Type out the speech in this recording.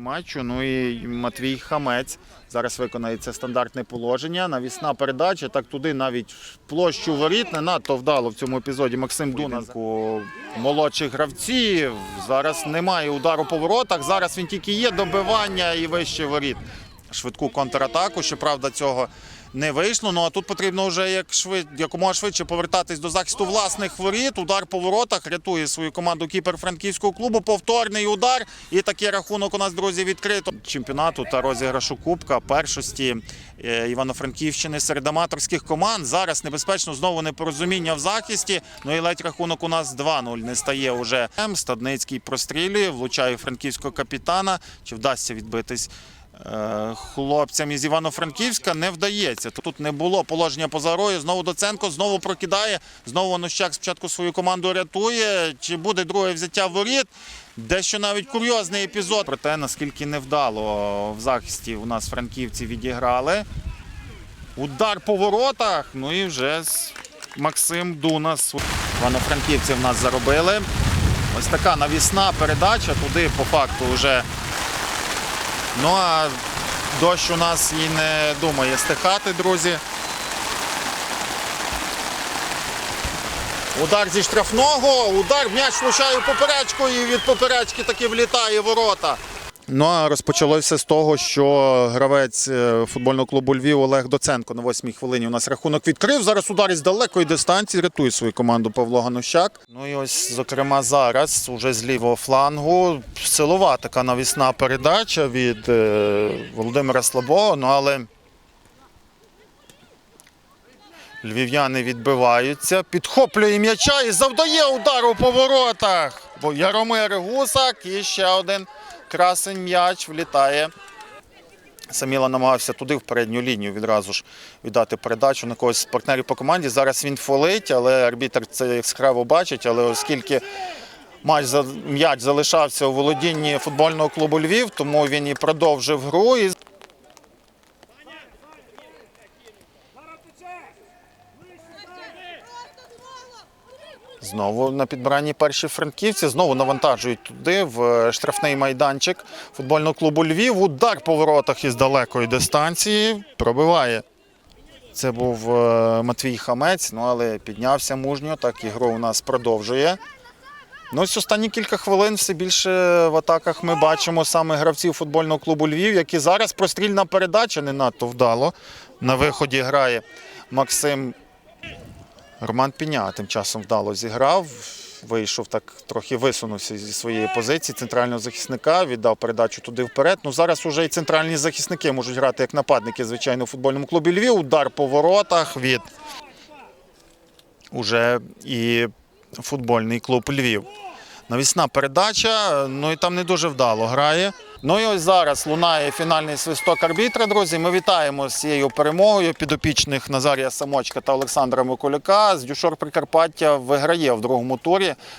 матчу. Ну і Матвій Хамець зараз виконається стандартне положення. Навісна передача. Так туди навіть площу воріт не надто вдало в цьому епізоді. Максим Дунанко молодших гравців. Зараз немає удару по воротах. Зараз він тільки є добивання і вище воріт. Швидку контратаку. Щоправда, цього не вийшло. Ну а тут потрібно вже як швид, якомога швидше повертатись до захисту власних воріт. Удар по воротах рятує свою команду кіпер франківського клубу. Повторний удар. І такий рахунок у нас, друзі, відкрито. Чемпіонату та розіграшу Кубка першості е, Івано-Франківщини серед аматорських команд. Зараз небезпечно знову непорозуміння в захисті. Ну і ледь рахунок у нас 2-0 не стає уже. М. Стадницький прострілює, влучає франківського капітана. Чи вдасться відбитись? Е, Хлопцям із Івано-Франківська не вдається. Тут не було положення поза грою. Знову Доценко знову прокидає. Знову Онощак спочатку свою команду рятує. Чи буде друге взяття воріт? Дещо навіть курйозний епізод. Про те, наскільки невдало в захисті у нас франківці відіграли. Удар по воротах. Ну і вже Максим Дунас. Івано-франківці в нас заробили. Ось така навісна передача. Туди по факту вже Ну а дощ у нас і не думає стихати, друзі. Удар зі штрафного, удар, м'яч влучає поперечку і від поперечки таки влітає ворота. Ну а розпочалося з того, що гравець е, футбольного клубу Львів Олег Доценко на восьмій хвилині у нас рахунок відкрив. Зараз удар із далекої дистанції рятує свою команду Павло Ганущак. Ну і ось, зокрема, зараз уже з лівого флангу силова така навісна передача від е, Володимира Слабого. Ну але львів'яни відбиваються, підхоплює м'яча і завдає удару по воротах. Бо Яромир Гусак і ще один красень м'яч влітає. Саміла намагався туди в передню лінію відразу ж віддати передачу на когось з партнерів по команді. Зараз він фолить, але арбітр це яскраво бачить. Але оскільки матч м'яч залишався у володінні футбольного клубу Львів, тому він і продовжив гру. І Знову на підбиранні перші франківці, знову навантажують туди в штрафний майданчик футбольного клубу Львів. Удар по воротах із далекої дистанції пробиває. Це був е, Матвій Хамець, ну але піднявся мужньо, так ігру у нас продовжує. Ну, ось останні кілька хвилин все більше в атаках ми бачимо саме гравців футбольного клубу Львів, які зараз прострільна передача не надто вдало. На виході грає Максим Роман Піня тим часом вдало зіграв. Вийшов так, трохи висунувся зі своєї позиції центрального захисника, віддав передачу туди вперед. Ну зараз уже і центральні захисники можуть грати як нападники, звичайно, у футбольному клубі Львів. Удар по воротах від уже і футбольний клуб Львів. Навісна передача, ну і там не дуже вдало грає. Ну і ось зараз лунає фінальний свисток арбітра, друзі. Ми вітаємо з цією перемогою підопічних Назарія Самочка та Олександра Миколяка. З Дюшор Прикарпаття виграє в другому турі